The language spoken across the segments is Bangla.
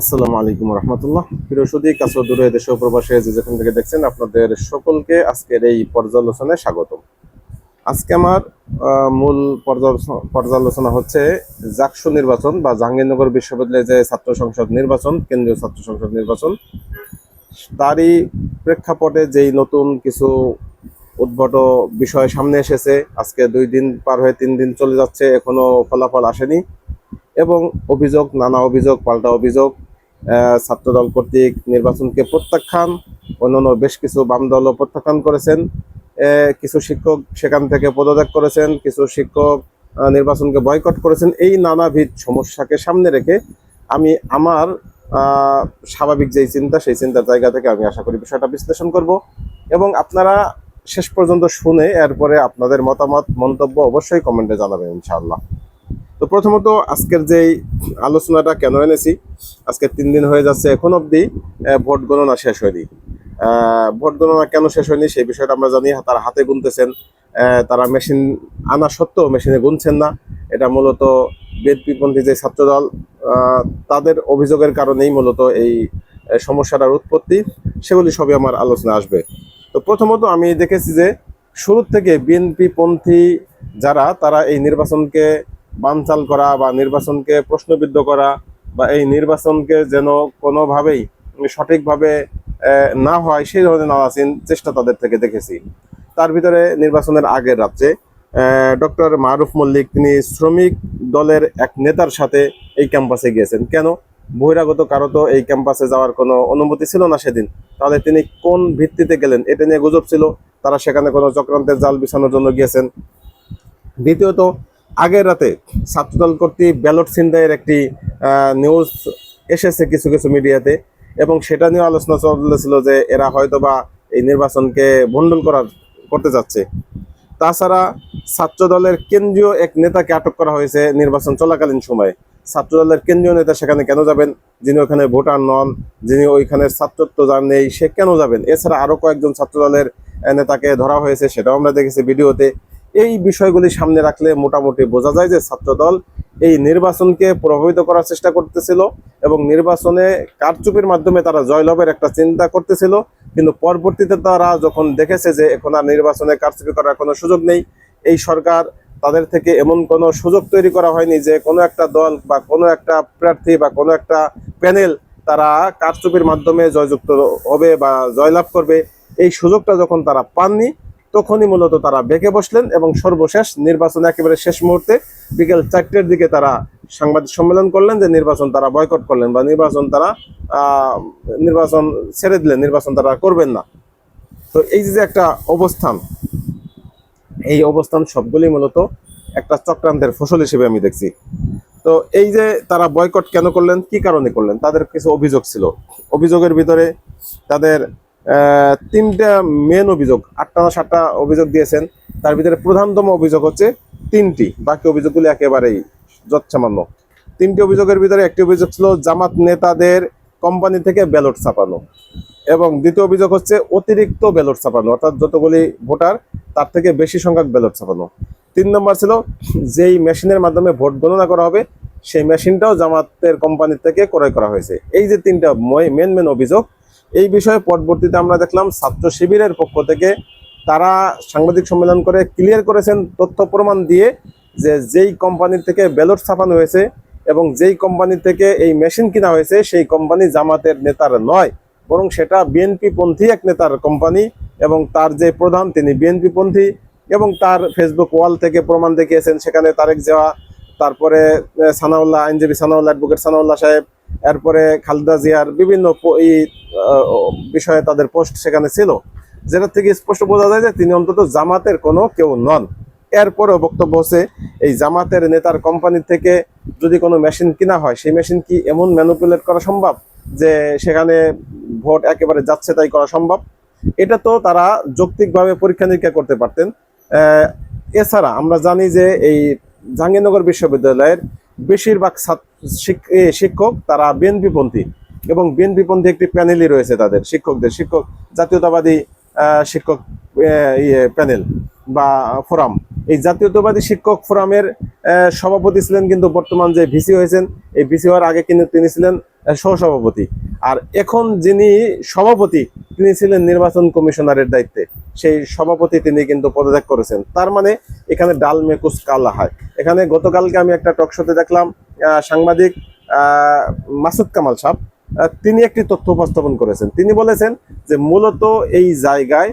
আসসালামু আলাইকুম রহমতুল্লাহ। প্রিয় সুদী কাছে দূরে দেশ প্রবাসে যে যেখান থেকে দেখছেন, আপনাদের সকলকে আজকের এই পর্যালোচনায় স্বাগতম। আজকে আমার মূল পর্যালোচনা হচ্ছে জাকসু নির্বাচন বা জাহাঙ্গীরনগর বিশ্ববিদ্যালয়ে যে ছাত্র সংসদ নির্বাচন, কেন্দ্রীয় ছাত্র সংসদ নির্বাচন। তারই প্রেক্ষাপটে যেই নতুন কিছু উদ্ভট বিষয় সামনে এসেছে, আজকে দুই দিন পার হয়ে তিন দিন চলে যাচ্ছে, এখনও ফলাফল আসেনি। এবং অভিযোগ, নানা অভিযোগ, পাল্টা অভিযোগ ছাত্রদল কর্তৃক নির্বাচনকে প্রত্যাখ্যান, অন্যান্য বেশ কিছু বাম দলও প্রত্যাখ্যান করেছেন। কিছু শিক্ষক সেখান থেকে পদত্যাগ করেছেন, কিছু শিক্ষক নির্বাচনকে বয়কট করেছেন। এই নানাবিধ সমস্যাকে সামনে রেখে আমি আমার স্বাভাবিক যেই চিন্তা, সেই চিন্তার জায়গা থেকে আমি আশা করি বিষয়টা বিশ্লেষণ করব। এবং আপনারা শেষ পর্যন্ত শুনে এরপরে আপনাদের মতামত, মন্তব্য অবশ্যই কমেন্টে জানাবেন, ইনশাআল্লাহ। তো প্রথমত আজকের যেই আলোচনাটা কেন এনেছি, আজকে তিন দিন হয়ে যাচ্ছে এখন অবধি ভোট গণনা শেষ হয়নি। ভোট গণনা কেন শেষ হয়নি সেই বিষয়টা আমরা জানি, তারা হাতে গুনতেছেন তারা মেশিন আনা সত্ত্বেও মেশিনে গুনছেন না। এটা মূলত বিএনপিপন্থী যে ছাত্রদল তাদের অভিযোগের কারণেই মূলত এই সমস্যাটার উৎপত্তি। সেগুলি সবই আমার আলোচনা আসবে। তো প্রথমত আমি দেখেছি যে শুরু থেকে বিএনপি পন্থী যারা, তারা এই নির্বাচনকে বানচাল করা বা নির্বাচনকে প্রশ্নবিদ্ধ করা বা এই নির্বাচনকে যেন কোনোভাবেই সঠিকভাবে না হয়, সেই ধরনের নানাচিন চেষ্টা তাদের থেকে দেখেছি। তার ভিতরে নির্বাচনের আগের রাত্রে ডক্টর মারুফ মল্লিক তিনি শ্রমিক দলের এক নেতার সাথে এই ক্যাম্পাসে গিয়েছেন। কেন? বহিরাগত কারও তো এই ক্যাম্পাসে যাওয়ার কোনো অনুমতি ছিল না সেদিন। তাহলে তিনি কোন ভিত্তিতে গেলেন? এটা নিয়ে গুজব ছিল। তারা সেখানে কোনো চক্রান্তের জাল বিছানোর জন্য গিয়েছেন। দ্বিতীয়ত আগের রাতে ছাত্রদল কর্তৃক ব্যালট ছিনতাইয়ের একটি নিউজ এসেছে কিছু কিছু মিডিয়াতে এবং সেটা নিয়ে আলোচনা চলেছিল যে এরা হয়তো বা এই নির্বাচনকে ভণ্ডুল করার করতে যাচ্ছে। তাছাড়া ছাত্রদলের কেন্দ্রীয় এক নেতাকে আটক করা হয়েছে নির্বাচন চলাকালীন সময়ে। ছাত্রদলের কেন্দ্রীয় নেতা সেখানে কেন যাবেন? যিনি ওখানে ভোটার নন, যিনি ওইখানে ছাত্রত্ব যান নেই, সে কেন যাবেন? এছাড়া আরও কয়েকজন ছাত্রদলের নেতাকে ধরা হয়েছে, সেটাও আমরা দেখেছি ভিডিওতে। এই বিষয়গুলি সামনে রাখলে মোটামুটি বোঝা যায় যে ছাত্রদল এই নির্বাচনকে প্রভাবিত করার চেষ্টা করতেছিল এবং নির্বাচনে কারচুপির মাধ্যমে তারা জয়লাভের একটা চিন্তা করতেছিল। কিন্তু পরবর্তীতে তারা যখন দেখেছে যে এখন আর নির্বাচনে কারচুপি করার কোনো সুযোগ নেই, এই সরকার তাদের থেকে এমন কোনো সুযোগ তৈরি করা হয়নি যে কোনো একটা দল বা কোনো একটা প্রার্থী বা কোনো একটা প্যানেল তারা কারচুপির মাধ্যমে জয়যুক্ত হবে বা জয়লাভ করবে। এই সুযোগটা যখন তারা পাননি তখনই মূলত তারা বেঁকে বসলেন এবং সর্বশেষ নির্বাচন একেবারে শেষ মুহূর্তে বিকেল চারটের দিকে তারা সাংবাদিক সম্মেলন করলেন যে নির্বাচন তারা বয়কট করলেন বা নির্বাচন তারা নির্বাচন ছেড়ে দিলেন, নির্বাচন তারা করবেন না। তো এই যে একটা অবস্থান, এই অবস্থান সবগুলি মূলত একটা চক্রান্তের ফসল হিসেবে আমি দেখছি। তো এই যে তারা বয়কট কেন করলেন, কি কারণে করলেন, তাদের কিছু অভিযোগ ছিল। অভিযোগের ভিতরে তাদের তিনটা মেন অভিযোগ, আটটা না সাতটা অভিযোগ দিয়েছেন। তার ভিতরে প্রধানতম অভিযোগ হচ্ছে তিনটি। বাকি অভিযোগগুলি একেবারেই যৎসামান্য। তিনটি অভিযোগের ভিতরে একটি অভিযোগ ছিল জামাত নেতাদের কোম্পানি থেকে ব্যালট ছাপানো। এবং দ্বিতীয় অভিযোগ হচ্ছে অতিরিক্ত ব্যালট ছাপানো, অর্থাৎ যতগুলি ভোটার, তার থেকে বেশি সংখ্যক ব্যালট ছাপানো। তিন নম্বর ছিল যেই মেশিনের মাধ্যমে ভোট গণনা করা হবে, সেই মেশিনটাও জামাতের কোম্পানি থেকে ক্রয় করা হয়েছে। এই যে তিনটা মেন মেন অভিযোগ এই বিষয়ে পরবর্তীতে আমরা দেখলাম ছাত্র শিবিরের পক্ষ থেকে তারা সাংবাদিক সম্মেলন করে ক্লিয়ার করেছেন তথ্য প্রমাণ দিয়ে যে যেই কোম্পানির থেকে ব্যালট ছাপানো হয়েছে এবং যেই কোম্পানি থেকে এই মেশিন কিনা হয়েছে, সেই কোম্পানি জামাতের নেতার নয়। বরং সেটা বিএনপি পন্থী এক নেতার কোম্পানি এবং তার যে প্রধান তিনি বিএনপি পন্থী এবং তার ফেসবুক ওয়াল থেকে প্রমাণ দেখিয়েছেন। সেখানে তারেক জিয়া তারপরে সানাউল্লাহ, আইনজীবী সানাউল্লাহ অ্যাডভোকেট সানাউল্লাহ সাহেব এরপরে খালেদা জিয়ার বিভিন্ন বিষয়ে তাদের পোস্ট সেখানে ছিল, যেটা থেকে স্পষ্ট বোঝা যায় যে তিনি অন্তত জামাতের কোনো কেউ নন। এরপরেও বক্তব্য হচ্ছে, এই জামাতের নেতার কোম্পানি থেকে যদি কোনো মেশিন কিনা হয়, সেই মেশিন কি এমন ম্যানুপুলেট করা সম্ভব যে সেখানে ভোট একেবারে যাচ্ছে তাই করা সম্ভব? এটা তো তারা যৌক্তিকভাবে পরীক্ষা নিরীক্ষা করতে পারতেন। এছাড়া আমরা জানি যে এই জাহাঙ্গীরনগর বিশ্ববিদ্যালয়ের বেশিরভাগ ছাত্র শিক্ষক, তারা বিএনপিপন্থী এবং বিএনপিপন্থী একটি প্যানেলই রয়েছে তাদের, শিক্ষকদের, শিক্ষক, জাতীয়তাবাদী শিক্ষক ইয়ে প্যানেল বা ফোরাম। এই জাতীয়তাবাদী শিক্ষক ফোরামের সভাপতি ছিলেন কিন্তু বর্তমান যে ভিসি হয়েছেন, এই ভিসি হওয়ার আগে কিন্তু তিনি ছিলেন সহসভাপতি। আর এখন যিনি সভাপতি তিনি ছিলেন নির্বাচন কমিশনারের দায়িত্বে। সেই সভাপতি তিনি কিন্তু পদত্যাগ করেছেন। তার মানে এখানে ডাল মেকুস কালা হয়। এখানে গতকালকে আমি একটা টক শোতে দেখলাম সাংবাদিক মাসুদ কামাল আহ, তিনি একটি তথ্য উপস্থাপন করেছেন। তিনি বলেছেন যে মূলত এই জায়গায়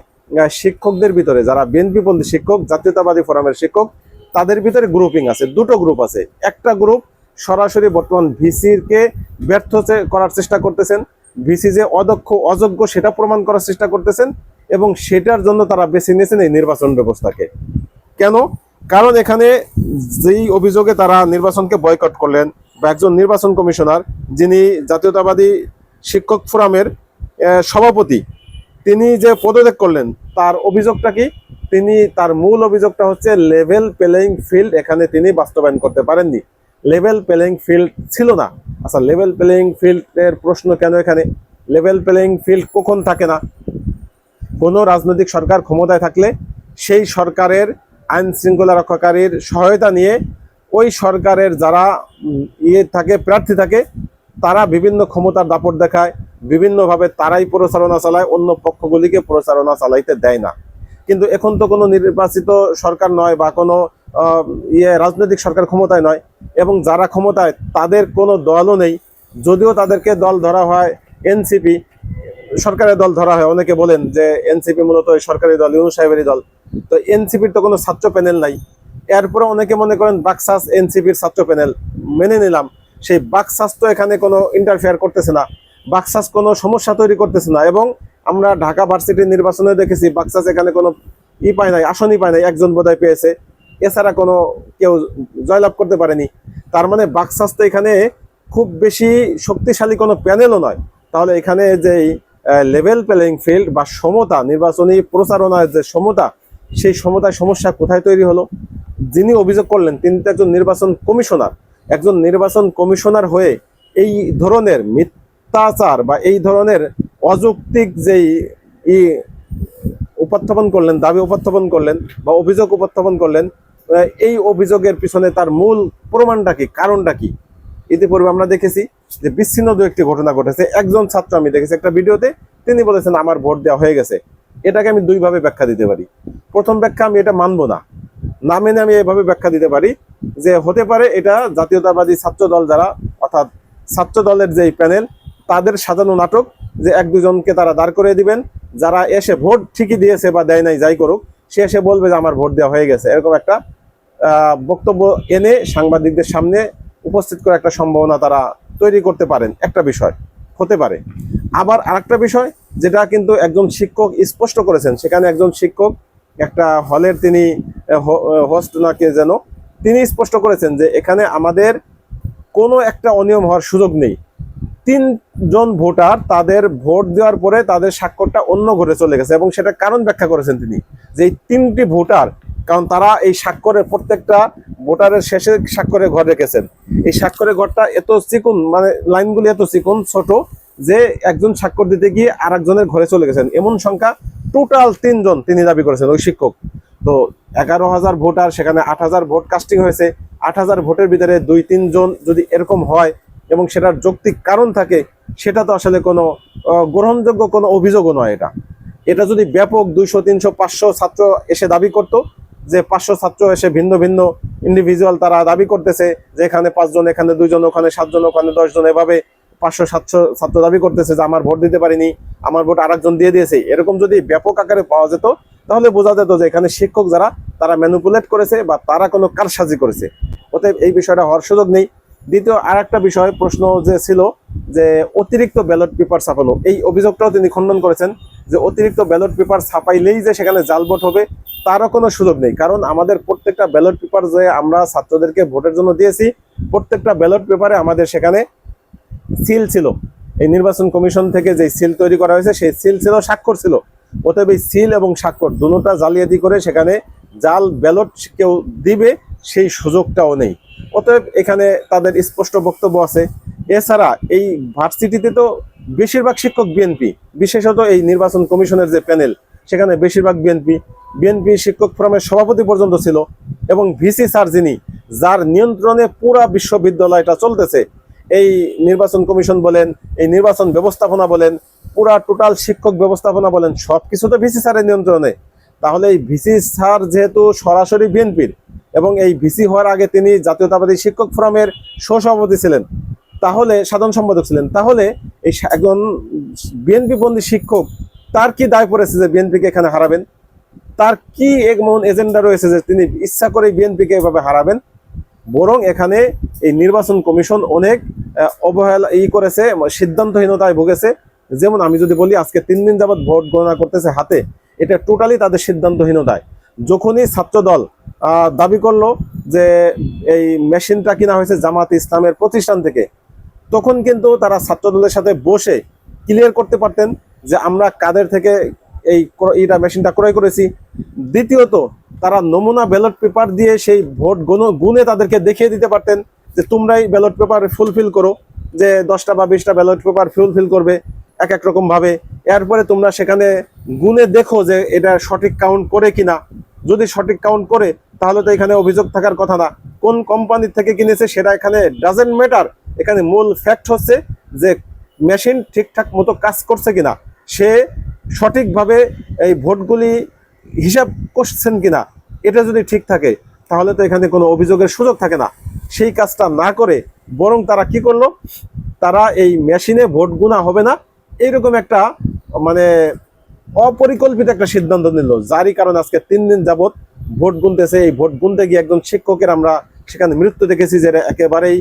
শিক্ষকদের ভিতরে যারা বিএনপি পন্থী শিক্ষক জাতীয়তাবাদী ফোরামের শিক্ষক তাদের ভিতরে গ্রুপিং আছে। দুটো গ্রুপ আছে। একটা গ্রুপ সরাসরি বর্তমান ভিসির কে ব্যর্থ করার চেষ্টা করতেছেন। ভিসি যে অদক্ষ, অযোগ্য সেটা প্রমাণ করার চেষ্টা করতেছেন এবং সেটার জন্য তারা বেছে নিয়েছেন এই নির্বাচন ব্যবস্থাকে। কেন? কারণ এখানে যেই অভিযোগে তারা নির্বাচনকে বয়কট করলেন বা একজন নির্বাচন কমিশনার, যিনি জাতীয়তাবাদী শিক্ষক ফোরামের সভাপতি, তিনি যে পদত্যাগ করলেন, তার অভিযোগটা কি? তিনি তার মূল অভিযোগটা হচ্ছে লেভেল প্লেইং ফিল্ড এখানে তিনি বাস্তবায়ন করতে পারেননি। লেভেল প্লেয়িং ফিল্ড ছিল না। আচ্ছা লেভেল প্লেইং ফিল্ডের প্রশ্ন কেন এখানে? লেভেল প্লেয়িং ফিল্ড কখন থাকে না? কোনো রাজনৈতিক সরকার ক্ষমতায় থাকলে সেই সরকারের আইন শৃঙ্খলা রক্ষাকারীর সহায়তা নিয়ে ওই সরকারের যারা ইয়ে থাকে, প্রার্থী থাকে, তারা বিভিন্ন ক্ষমতার দাপট দেখায়, বিভিন্নভাবে তারাই প্রচারণা চালায়, অন্য পক্ষগুলিকে প্রচারণা চালাইতে দেয় না। কিন্তু এখন তো কোনো নির্বাচিত সরকার নয় বা কোনো ইয়ে রাজনৈতিক সরকার ক্ষমতায় নয় এবং যারা ক্ষমতায়, তাদের কোনো দলও নেই। যদিও তাদেরকে দল ধরা হয় এনসিপি সরকারের দল ধরা হয়। অনেকে বলেন যে এনসিপি মূলত সরকারি দল ইউনু সাহেবেরই দল। তো এনসিপির তো কোনো ছাত্র প্যানেল নাই। এরপরে অনেকে মনে করেন বাক্সাস এনসিপির ছাত্র প্যানেল। মেনে নিলাম। সেই বাক্সাস তো এখানে কোনো ইন্টারফেয়ার করতেছে না। বাক্সাস কোনো সমস্যা তৈরি করতেছে না এবং আমরা ঢাকা ভার্সিটির নির্বাচনে দেখেছি বাক্সাস এখানে কোনো ই পায় নাই, আসনই পায় নাই। একজন বোধহয় পেয়েছে। এছাড়া কোনো কেউ জয়লাভ করতে পারেনি। তার মানে বাক্সাস এখানে খুব বেশি শক্তিশালী কোনো প্যানেলও নয়। তাহলে এখানে যে লেভেল প্লেয়িং ফিল্ড বা সমতা, নির্বাচনী প্রচারণার যে সমতা, সেই সমতায় সমস্যা কোথায় তৈরি হলো? যিনি অভিযোগ করলেন, তিনি তো একজন নির্বাচন কমিশনার। একজন নির্বাচন কমিশনার হয়ে এই ধরনের মিথ্যাচার বা এই ধরনের অযৌক্তিক যেই ই উপস্থাপন করলেন, দাবি উপস্থাপন করলেন বা অভিযোগ উপস্থাপন করলেন এই অভিযোগের পিছনে তার মূল প্রমাণটা কি? কারণটা কি? ইতিপূর্বে আমরা দেখেছি যে বিচ্ছিন্ন দু একটি ঘটনা ঘটেছে। একজন ছাত্র আমি দেখেছি একটা ভিডিওতে, তিনি বলেছেন, আমার ভোট দেওয়া হয়ে গেছে। এটাকে আমি দুইভাবে ব্যাখ্যা দিতে পারি। প্রথম ব্যাখ্যা, আমি এটা মানবো না। না মেনে আমি এভাবে ব্যাখ্যা দিতে পারি যে হতে পারে এটা জাতীয়তাবাদী ছাত্র দল যারা, অর্থাৎ ছাত্র দলের যেই প্যানেল, তাদের সাজানো নাটক যে এক দুজনকে তারা দাঁড় করে দিবেন। যারা এসে ভোট ঠিকই দিয়েছে বা দেয় নাই, যাই করুক, সে এসে বলবে যে, আমার ভোট দেওয়া হয়ে গেছে। এরকম একটা বক্তব্য এনে সাংবাদিকদের সামনে উপস্থিত করে একটা সম্ভাবনা তারা তৈরি করতে পারেন। একটা বিষয় হতে পারে। আবার আরেকটা বিষয়, যেটা কিন্তু একজন শিক্ষক স্পষ্ট করেছেন, সেখানে একজন শিক্ষক একটা হলের তিনি হোস্ট না কে যেন তিনি স্পষ্ট করেছেন যে এখানে আমাদের কোনো একটা অনিয়ম হওয়ার সুযোগ নেই। তিনজন ভোটার তাদের ভোট দেওয়ার পরে তাদের স্বাক্ষরটা অন্য ঘরে চলে গেছে এবং সেটা কারণ ব্যাখ্যা করেছেন তিনি। যে তিনটি ভোটার কারণ তারা এই স্বাক্ষরের প্রত্যেকটা ভোটারের শেষে স্বাক্ষরে ঘর রেখেছেন। এই স্বাক্ষরের ঘরটা এত চিকুন মানে লাইনগুলি এত চিকুন, ছোট, যে একজন স্বাক্ষর দিতে গিয়ে আর একজনের ঘরে চলে গেছেন। এমন সংখ্যা টোটাল তিনজন তিনি দাবি করেছেন, ওই শিক্ষক। তো এগারো হাজার ভোটার সেখানে আট হাজার ভোট কাস্টিং হয়েছে। আট হাজার ভোটের ভিতরে দুই, তিনজন যদি এরকম হয় এবং সেটার যৌক্তিক কারণ থাকে, সেটা তো আসলে কোনো গ্রহণযোগ্য কোনো অভিযোগও নয় এটা। এটা যদি ব্যাপক দুইশো, তিনশো, পাঁচশো ছাত্র এসে দাবি করত যে পাঁচশো ছাত্র এসে ভিন্ন ভিন্ন ইন্ডিভিজুয়াল তারা দাবি করতেছে যে এখানে পাঁচজন, এখানে দুইজন, ওখানে সাতজন, ওখানে দশজন, এভাবে পাঁচশো, সাতশো ছাত্র দাবি করতেছে যে আমার ভোট দিতে পারিনি, আমার ভোট আরেকজন দিয়ে দিয়েছে। এরকম যদি ব্যাপক আকারে পাওয়া যেত, তাহলে বোঝা যেত যে এখানে শিক্ষক যারা, তারা ম্যানুপুলেট করেছে বা তারা কোনো কারসাজি করেছে। অতএব এই বিষয়টা হওয়ার সুযোগ নেই। দ্বিতীয় আর একটা বিষয়, প্রশ্ন যে ছিল যে অতিরিক্ত ব্যালট পেপার ছাপানো। এই অভিযোগটাও তিনি খণ্ডন করেছেন যে অতিরিক্ত ব্যালট পেপার ছাপাইলেই যে সেখানে জাল ভোট হবে তারও কোনো সুযোগ নেই। কারণ আমাদের প্রত্যেকটা ব্যালট পেপার যে আমরা ছাত্রদেরকে ভোটের জন্য দিয়েছি, প্রত্যেকটা ব্যালট পেপারে আমাদের সেখানে সিল ছিল। এই নির্বাচন কমিশন থেকে যে সিল তৈরি করা হয়েছে, সেই সিল ছিল, স্বাক্ষর ছিল। অতএব এই সিল এবং স্বাক্ষর দুটোটা জালিয়াতি করে সেখানে জাল ব্যালট কেউ দিবে, সেই সুযোগটাও নেই। অতএব এখানে তাদের স্পষ্ট বক্তব্য আছে। এছাড়া এই ভার্সিটিতে তো বেশিরভাগ শিক্ষক বিএনপি বিশেষত এই নির্বাচন কমিশনের যে প্যানেল সেখানে বেশিরভাগ বিএনপি বিএনপি শিক্ষক ফোরামের সভাপতি পর্যন্ত ছিল এবং ভিসি স্যার যিনি, যার নিয়ন্ত্রণে পুরা বিশ্ববিদ্যালয়টা চলতেছে। এই নির্বাচন কমিশন বলেন, এই নির্বাচন ব্যবস্থাপনা বলেন, পুরা টোটাল শিক্ষক ব্যবস্থাপনা বলেন সব কিছু তো ভিসি স্যারের নিয়ন্ত্রণে। তাহলে এই ভিসি স্যার যেহেতু সরাসরি বিএনপির এবং এই ভিসি হওয়ার আগে তিনি জাতীয়তাবাদী শিক্ষক ফোরামের সহসভাপতি ছিলেন, তাহলে সাধারণ সম্পাদক ছিলেন, তাহলে এই একজন বিএনপি বন্দী শিক্ষক তার কি দায় পড়েছে যে বিএনপিকে এখানে হারাবেন? তার কি এমন এজেন্ডা রয়েছে যে তিনি ইচ্ছা করে বিএনপিকে এভাবে হারাবেন? বরং এখানে এই নির্বাচন কমিশন অনেক অবহেলা ই করেছে, সিদ্ধান্তহীনতায় ভুগেছে। যেমন আমি যদি বলি, আজকে তিন দিন যাবৎ ভোট গণনা করতেছে হাতে। এটা টোটালি তাদের সিদ্ধান্তহীনতায়। যখনই ছাত্র দল দাবি করল যে এই মেশিনটা কিনা হয়েছে জামাত ইসলামের প্রতিষ্ঠান থেকে, তখন কিন্তু তারা ছাত্র দলের সাথে বসে ক্লিয়ার করতে পারতেন। যে আমরা কাদের থেকে এই এইটা মেশিনটা ক্রয় করেছি। দ্বিতীয়ত, তারা নমুনা ব্যালট পেপার দিয়ে সেই ভোট গুণ- গুণে তাদেরকে দেখিয়ে দিতে পারতেন যে তোমরাই ব্যালট পেপার ফুলফিল করো, যে দশটা বা বিশটা ব্যালট পেপার ফুলফিল করবে এক এক রকম ভাবে। এরপরে তোমরা সেখানে গুণে দেখো যে এটা সঠিক কাউন্ট করে কিনা। যদি সঠিক কাউন্ট করে, তাহলে তো এখানে অভিযোগ থাকার কথা না। কোন কোম্পানি থেকে কিনেছে সেটা এখানে ডাজেন্ট ম্যাটার এখানে মূল ফ্যাক্ট হচ্ছে যে মেশিন ঠিকঠাক মতো কাজ করছে কিনা। সে সঠিকভাবে এই ভোটগুলি হিসাব করছেন কিনা, এটা যদি ঠিক থাকে, তাহলে তো এখানে কোনো অভিযোগের সুযোগ থাকে না। সেই কাজটা না করে বরং তারা কি করল? তারা এই মেশিনে ভোট গুণা হবে না, এইরকম একটা মানে অপরিকল্পিত একটা সিদ্ধান্ত নিল। যারই কারণে আজকে তিন দিন যাবত ভোট গুনতেছে। এই ভোট গুনতে গিয়ে একজন শিক্ষকের আমরা সেখানে মৃত্যু দেখেছি, যেটা একেবারেই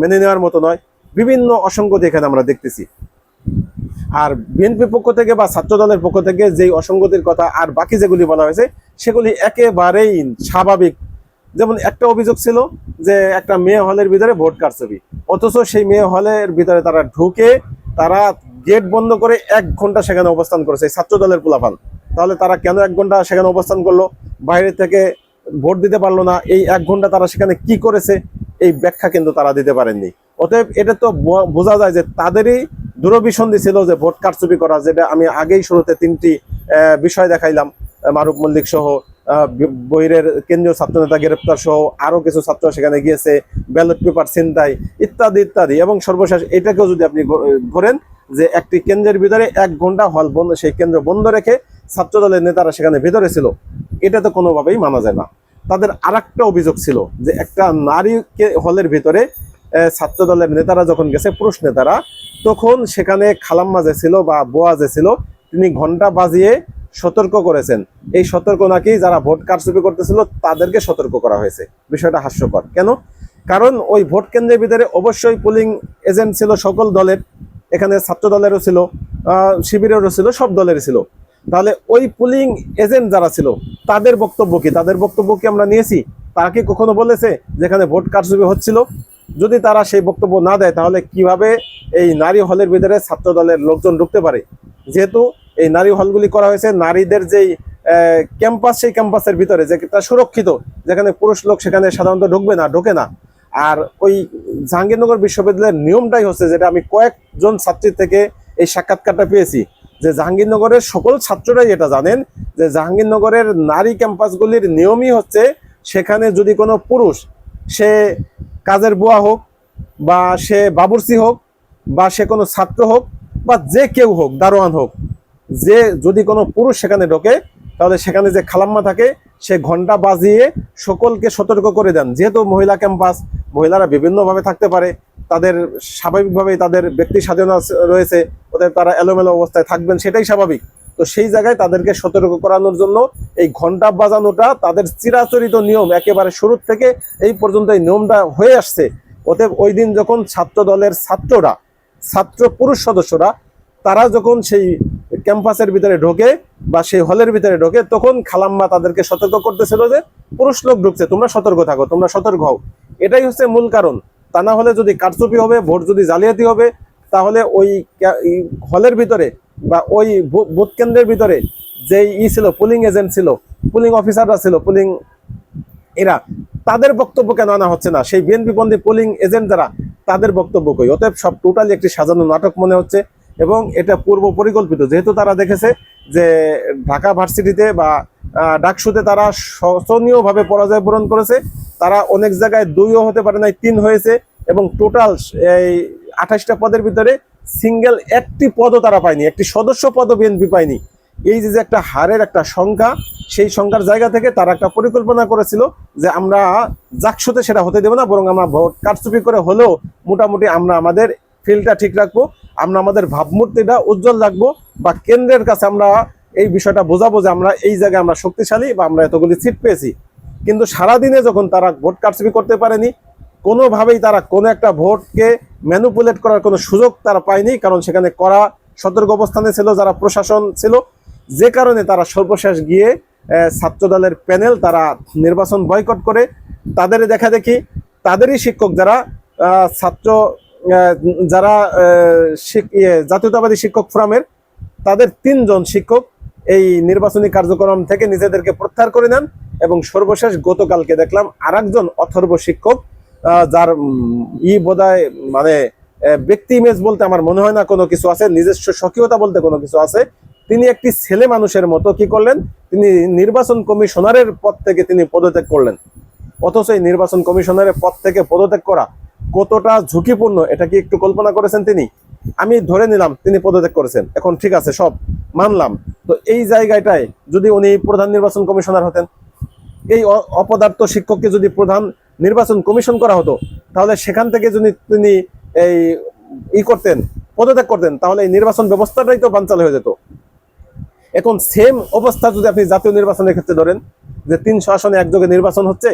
মেনে নেওয়ার মতো নয়। বিভিন্ন অসঙ্গতি এখানে আমরা দেখতেছি। আর বিএনপির পক্ষ থেকে বা ছাত্র দলের পক্ষ থেকে যেই অসঙ্গতির কথা আর বাকি যেগুলি বলা হয়েছে, সেগুলি একেবারেই স্বাভাবিক। যেমন একটা অভিযোগ ছিল যে একটা মেয়ে হলের ভিতরে ভোট কারচুপি অথচ সেই মেয়ে হলের ভিতরে তারা ঢুকে তারা গেট বন্ধ করে এক ঘণ্টা সেখানে অবস্থান করেছে ছাত্র দলের পোলাপান। তাহলে তারা কেন এক ঘণ্টা সেখানে অবস্থান করল? বাইরে থেকে ভোট দিতে পারল না, এই এক ঘণ্টা তারা সেখানে কি করেছে? এই ব্যাখ্যা কিন্তু তারা দিতে পারেননি। অতএব এটা তো বোঝা যায় যে তাদেরই দূরভিসন্ধি ছিল যে ভোট কারচুপি করা, যেটা আমি আগেই শুরুতে তিনটি বিষয় দেখাইলাম মারুফ মল্লিক সহ বহিরের কেন্দ্রীয় ছাত্র নেতা গ্রেপ্তার সহ আরও কিছু ছাত্র সেখানে গিয়েছে, ব্যালট পেপার, ছিনতাই ইত্যাদি ইত্যাদি। এবং সর্বশেষ এটাকেও যদি আপনি ধরেন যে একটি কেন্দ্রের ভিতরে এক ঘণ্টা হল বন্ধ সেই কেন্দ্র বন্ধ রেখে ছাত্র দলের নেতারা সেখানে ভিতরে ছিল, এটা তো কোনোভাবেই মানা যায় না। তাদের আর অভিযোগ ছিল যে একটা নারীকে হলের ভিতরে ছাত্র দলের নেতারা যখন গেছে, পুরুষ নেতারা, তখন সেখানে খালাম্মা যে ছিল বা বোয়া যে ছিল, তিনি ঘণ্টা বাজিয়ে সতর্ক করেছেন। এই সতর্ক নাকি যারা ভোট কারচুপি করতেছিল, তাদেরকে সতর্ক করা হয়েছে। বিষয়টা হাস্যকর। কেন? কারণ ওই ভোট কেন্দ্রের ভিতরে অবশ্যই পোলিং এজেন্ট ছিল সকল দলের। এখানে ছাত্র দলেরও ছিল শিবিরেরও ছিল, সব দলের ছিল। তাহলে ওই পুলিং এজেন্ট যারা ছিল, তাদের বক্তব্য কি? তাদের বক্তব্য কি আমরা নিয়েছি? তারা কি কখনো বলেছে যেখানে ভোট কারচুপি হচ্ছিল? যদি তারা সেই বক্তব্য না দেয়, তাহলে কীভাবে এই নারী হলের ভিতরে ছাত্র দলের লোকজন ঢুকতে পারে? যেহেতু এই নারী হলগুলি করা হয়েছে, নারীদের যেই ক্যাম্পাস, সেই ক্যাম্পাসের ভিতরে যেটা সুরক্ষিত, যেখানে পুরুষ লোক সেখানে সাধারণত ঢুকবে না, ঢোকে না। আর ওই জাহাঙ্গীরনগর বিশ্ববিদ্যালয়ের নিয়মটাই হচ্ছে, যেটা আমি কয়েকজন ছাত্রীর থেকে এই সাক্ষাৎকারটা পেয়েছি, যে জাহাঙ্গীরনগরের সকল ছাত্ররাই এটা জানেন, যে জাহাঙ্গীরনগরের নারী ক্যাম্পাসগুলির নিয়মই হচ্ছে, সেখানে যদি কোনো পুরুষ সে কাজের বুয়া হোক বা সে বাবুর্চি হোক বা সে কোনো ছাত্র হোক বা যে কেউ হোক, দারোয়ান হোক, যে যদি কোনো পুরুষ সেখানে ঢোকে, তাহলে সেখানে যে খালাম্মা থাকে, সে ঘণ্টা বাজিয়ে সকলকে সতর্ক করে দেন। যেহেতু মহিলা ক্যাম্পাস, মহিলারা বিভিন্নভাবে থাকতে পারে, তাদের স্বাভাবিকভাবেই তাদের ব্যক্তি স্বাধীনতা রয়েছে ওদের তারা এলোমেলো অবস্থায় থাকবেন, সেটাই স্বাভাবিক। তো সেই জায়গায় তাদেরকে সতর্ক করানোর জন্য এই ঘণ্টা বাজানোটা তাদের চিরাচরিত নিয়ম একেবারে শুরু থেকে এই পর্যন্ত এই নিয়মটা হয়ে আসছে। অতএব ওই দিন যখন ছাত্র দলের ছাত্ররা, ছাত্র পুরুষ সদস্যরা, তারা যখন সেই ক্যাম্পাসের ভিতরে ঢোকে বা সেই হলের ভিতরে ঢোকে, তখন খালাম্মা তাদেরকে সতর্ক করতেছিল যে পুরুষ লোক ঢুকছে, তোমরা সতর্ক থাকো, তোমরা সতর্ক হও। এটাই হচ্ছে মূল কারণ। তা না হলে যদি কারচুপি হবে, ভোট যদি জালিয়াতি হবে, তাহলে ওই হলের ভিতরে বা ওই ভোট কেন্দ্রের ভিতরে যেই ই ছিল পুলিং এজেন্ট ছিল পুলিং অফিসাররা ছিল পুলিং এরা, তাদের বক্তব্য কেন আনা হচ্ছে না? সেই বিএনপি বন্দী পোলিং এজেন্ট যারা, তাদের বক্তব্য কই? অতএব সব টোটালি একটি সাজানো নাটক মনে হচ্ছে এবং এটা পূর্ব পরিকল্পিত। যেহেতু তারা দেখেছে যে ঢাকা ভার্সিটিতে বা ডাকসুতে তারা শোচনীয়ভাবে পরাজয় পূরণ করেছে, তারা অনেক জায়গায় দুইও হতে পারে নাই, তিন হয়েছে এবং টোটাল এই আঠাশটা পদের ভিতরে সিঙ্গেল একটি পদও তারা পায়নি, একটি সদস্য পদও বিএনপি পায়নি। এই যে একটা হারের একটা সংখ্যা, সেই সংখ্যার জায়গা থেকে তারা একটা পরিকল্পনা করেছিল যে আমরা জাকসুতে সেটা হতে দেবো না, বরং আমরা ভোট কারচুপি করে হলেও মোটামুটি আমরা আমাদের ফিল্ডটা ঠিক রাখব, আমরা আমাদের ভাবমূর্তিটা উজ্জ্বল রাখব, বা কেন্দ্রের কাছে আমরা এই বিষয়টা বোঝাবো যে আমরা এই জায়গায় আমরা শক্তিশালী বা আমরা এতগুলি সিট পেয়েছি। কিন্তু সারাদিনে যখন তারা ভোট কারচুপি করতে পারেনি কোনোভাবেই তারা কোনো একটা ভোটকে ম্যানুপুলেট করার কোনো সুযোগ তারা পায়নি কারণ সেখানে করা সতর্ক অবস্থানে ছিল যারা প্রশাসন ছিল। যে কারণে তারা সর্বশেষ গিয়ে আহ, ছাত্র দলের প্যানেল তারা নির্বাচন বয়কট করে। তাদের দেখা দেখি তাদেরই শিক্ষক যারা ছাত্র যারা ইয়ে, জাতীয়তাবাদী শিক্ষক ফোরামের তাদের তিনজন শিক্ষক এই নির্বাচনী কার্যক্রম থেকে নিজেদেরকে প্রত্যাহার করে নেন এবং সর্বশেষ গতকালকে দেখলাম আরেকজন অথর্ব শিক্ষক যার ই বোধহয় মানে ব্যক্তি ইমেজ বলতে আমার মনে হয় না কোনো কিছু আছে, নিজস্ব স্বকীয়তা বলতে কোনো কিছু আছে। তিনি একটি ছেলে মানুষের মতো কি করলেন? তিনি নির্বাচন কমিশনারের পদ থেকে তিনি পদত্যাগ করলেন। অথচ এই নির্বাচন কমিশনারের পদ থেকে পদত্যাগ করা কতটা ঝুঁকিপূর্ণ, এটা কি একটু কল্পনা করেছেন তিনি? আমি ধরে নিলাম, তিনি পদত্যাগ করেছেন। এখন ঠিক আছে, সব মানলাম। তো এই জায়গাটায় যদি উনি প্রধান নির্বাচন কমিশনার হতেন, এই অপদার্থ শিক্ষককে যদি প্রধান নির্বাচন কমিশন করা হতো, তাহলে সেখান থেকে যদি তিনি এই ই করতেন, পদত্যাগ করতেন, তাহলে এই নির্বাচন ব্যবস্থাটাই তো বানচাল হয়ে যেত। এখন সেম অবস্থা যদি আপনি জাতীয় নির্বাচনের ক্ষেত্রে ধরেন, যে তিনশো আসনে একযোগে নির্বাচন হচ্ছে,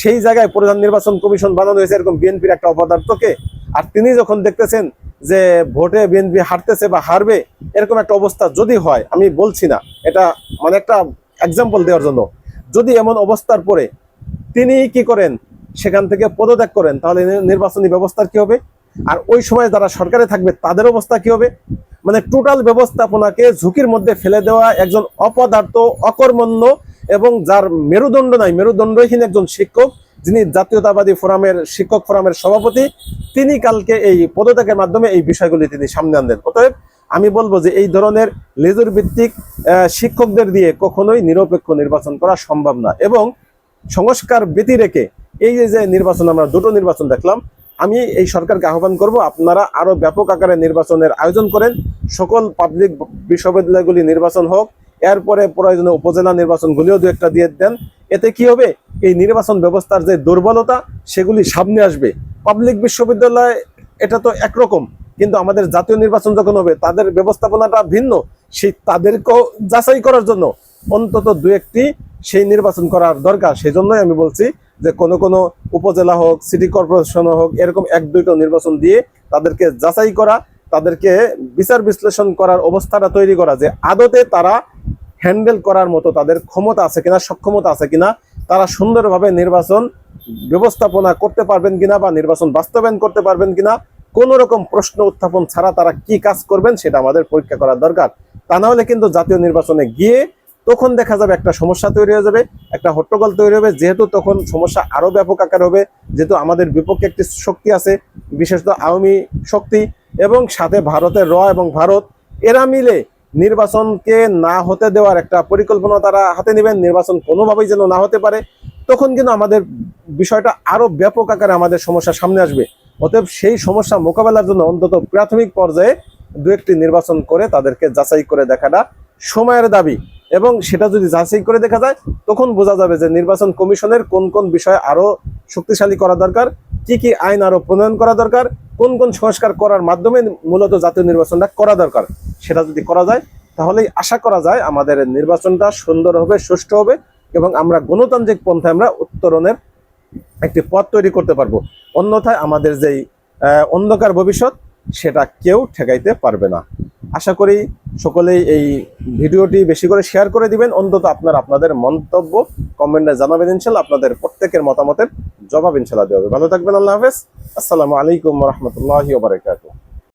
সেই জায়গায় প্রধান নির্বাচন কমিশন বানানো হয়েছে এরকম বিএনপির একটা অপদার্থকে, আর তিনি যখন দেখতেছেন যে ভোটে বিএনপি হারতেছে বা হারবে, এরকম একটা অবস্থা যদি হয়, আমি বলছি না, এটা মানে একটা এক্সাম্পল দেওয়ার জন্য, যদি এমন অবস্থার পরে তিনি কি করেন সেখান থেকে পদত্যাগ করেন, তাহলে নির্বাচনী ব্যবস্থার কি হবে? আর ওই সময় যারা সরকারে থাকবে, তাদের অবস্থা কি হবে? মানে টোটাল ব্যবস্থাপনাকে ঝুঁকির মধ্যে ফেলে দেওয়া একজন অপদার্থ, অকর্মণ্য এবং যার মেরুদণ্ড নাই, মেরুদণ্ডহীন একজন শিক্ষক, যিনি জাতীয়তাবাদী ফোরামের শিক্ষক ফোরামের সভাপতি, তিনি কালকে এই পদত্যাগের মাধ্যমে এই বিষয়গুলি তিনি সামনে আনলেন। অতএব আমি বলব যে এই ধরনের লেজুর ভিত্তিক শিক্ষকদের দিয়ে কখনোই নিরপেক্ষ নির্বাচন করা সম্ভব না এবং সংস্কার ব্যতি রেখে এই যে নির্বাচন, আমরা দুটো নির্বাচন দেখলাম। আমি এই সরকারকে আহ্বান করব, আপনারা আরও ব্যাপক আকারে নির্বাচনের আয়োজন করেন। সকল পাবলিক বিশ্ববিদ্যালয়গুলি নির্বাচন হোক, এরপরে প্রয়োজনে উপজেলা নির্বাচনগুলিও দু একটা দিয়ে দেন। এতে কি হবে? এই নির্বাচন ব্যবস্থার যে দুর্বলতা, সেগুলি সামনে আসবে। পাবলিক বিশ্ববিদ্যালয়, এটা তো একরকম, কিন্তু আমাদের জাতীয় নির্বাচন যখন হবে, তাদের ব্যবস্থাপনাটা ভিন্ন। সেই তাদেরকেও যাচাই করার জন্য অন্তত দু একটি সেই নির্বাচন করার দরকার। সেই জন্যই আমি বলছি যে কোনো কোনো উপজেলা হোক সিটি কর্পোরেশন হোক, এরকম এক দুইটা নির্বাচন দিয়ে তাদেরকে যাচাই করা, তাদেরকে বিচার বিশ্লেষণ করার অবস্থাটা তৈরি করা যে আদতে তারা হ্যান্ডেল করার মতো তাদের ক্ষমতা আছে কিনা, সক্ষমতা আছে কিনা, তারা সুন্দরভাবে নির্বাচন ব্যবস্থাপনা করতে পারবেন কিনা বা নির্বাচন বাস্তবায়ন করতে পারবেন কিনা, কোন রকম প্রশ্ন উত্থাপন ছাড়া তারা কি কাজ করবেন সেটা আমাদের পরীক্ষা করার দরকার। তা না হলে কিন্তু জাতীয় নির্বাচনে গিয়ে তখন দেখা যাবে একটা সমস্যা তৈরি হয়ে যাবে, একটা হট্টগোল তৈরি হবে, যেহেতু তখন সমস্যা আরও ব্যাপক আকার হবে, যেহেতু আমাদের বিপক্ষে একটি শক্তি আছে, বিশেষত আওয়ামী শক্তি, এবং সাথে ভারতের র এবং ভারত, এরা মিলে নির্বাচনকে না হতে দেওয়ার একটা পরিকল্পনা তারা হাতে নেবেন, নির্বাচন কোনোভাবেই যেন না হতে পারে, তখন কিন্তু আমাদের বিষয়টা আরও ব্যাপক আকারে আমাদের সমস্যা সামনে আসবে। অতএব সেই সমস্যা মোকাবেলার জন্য অন্তত প্রাথমিক পর্যায়ে দু একটি নির্বাচন করে তাদেরকে যাচাই করে দেখাটা সময়ের দাবি। এবং সেটা যদি যাচাই করে দেখা যায়, তখন বোঝা যাবে যে নির্বাচন কমিশনের কোন কোন বিষয় আরও শক্তিশালী করা দরকার, কি কি আইন আরও প্রণয়ন করা দরকার, কোন কোন সংস্কার করার মাধ্যমে মূলত জাতীয় নির্বাচনটা করা দরকার, সেটা যদি করা যায়, তাহলেই আশা করা যায় আমাদের নির্বাচনটা সুন্দর হবে, সুষ্ঠু হবে এবং আমরা গণতান্ত্রিক পন্থায় আমরা উত্তরণের একটি পথ তৈরি করতে পারব। অন্যথায় আমাদের যেই অন্ধকার ভবিষ্যৎ সেটা কেউ ঠেকাইতে পারবে না। আশা করি সকলেই এই ভিডিওটি বেশি করে শেয়ার করে দিবেন। অন্তত আপনার, আপনাদের মন্তব্য কমেন্টে জানাবেন ইনশাল্লাহ। আপনাদের প্রত্যেকের মতামতের জবাব ইনশাল্লাহ দেওয়া হবে। ভালো থাকবেন। আল্লাহ হাফেজ। আসসালামু আলাইকুম রহমতুল্লাহ বারকাত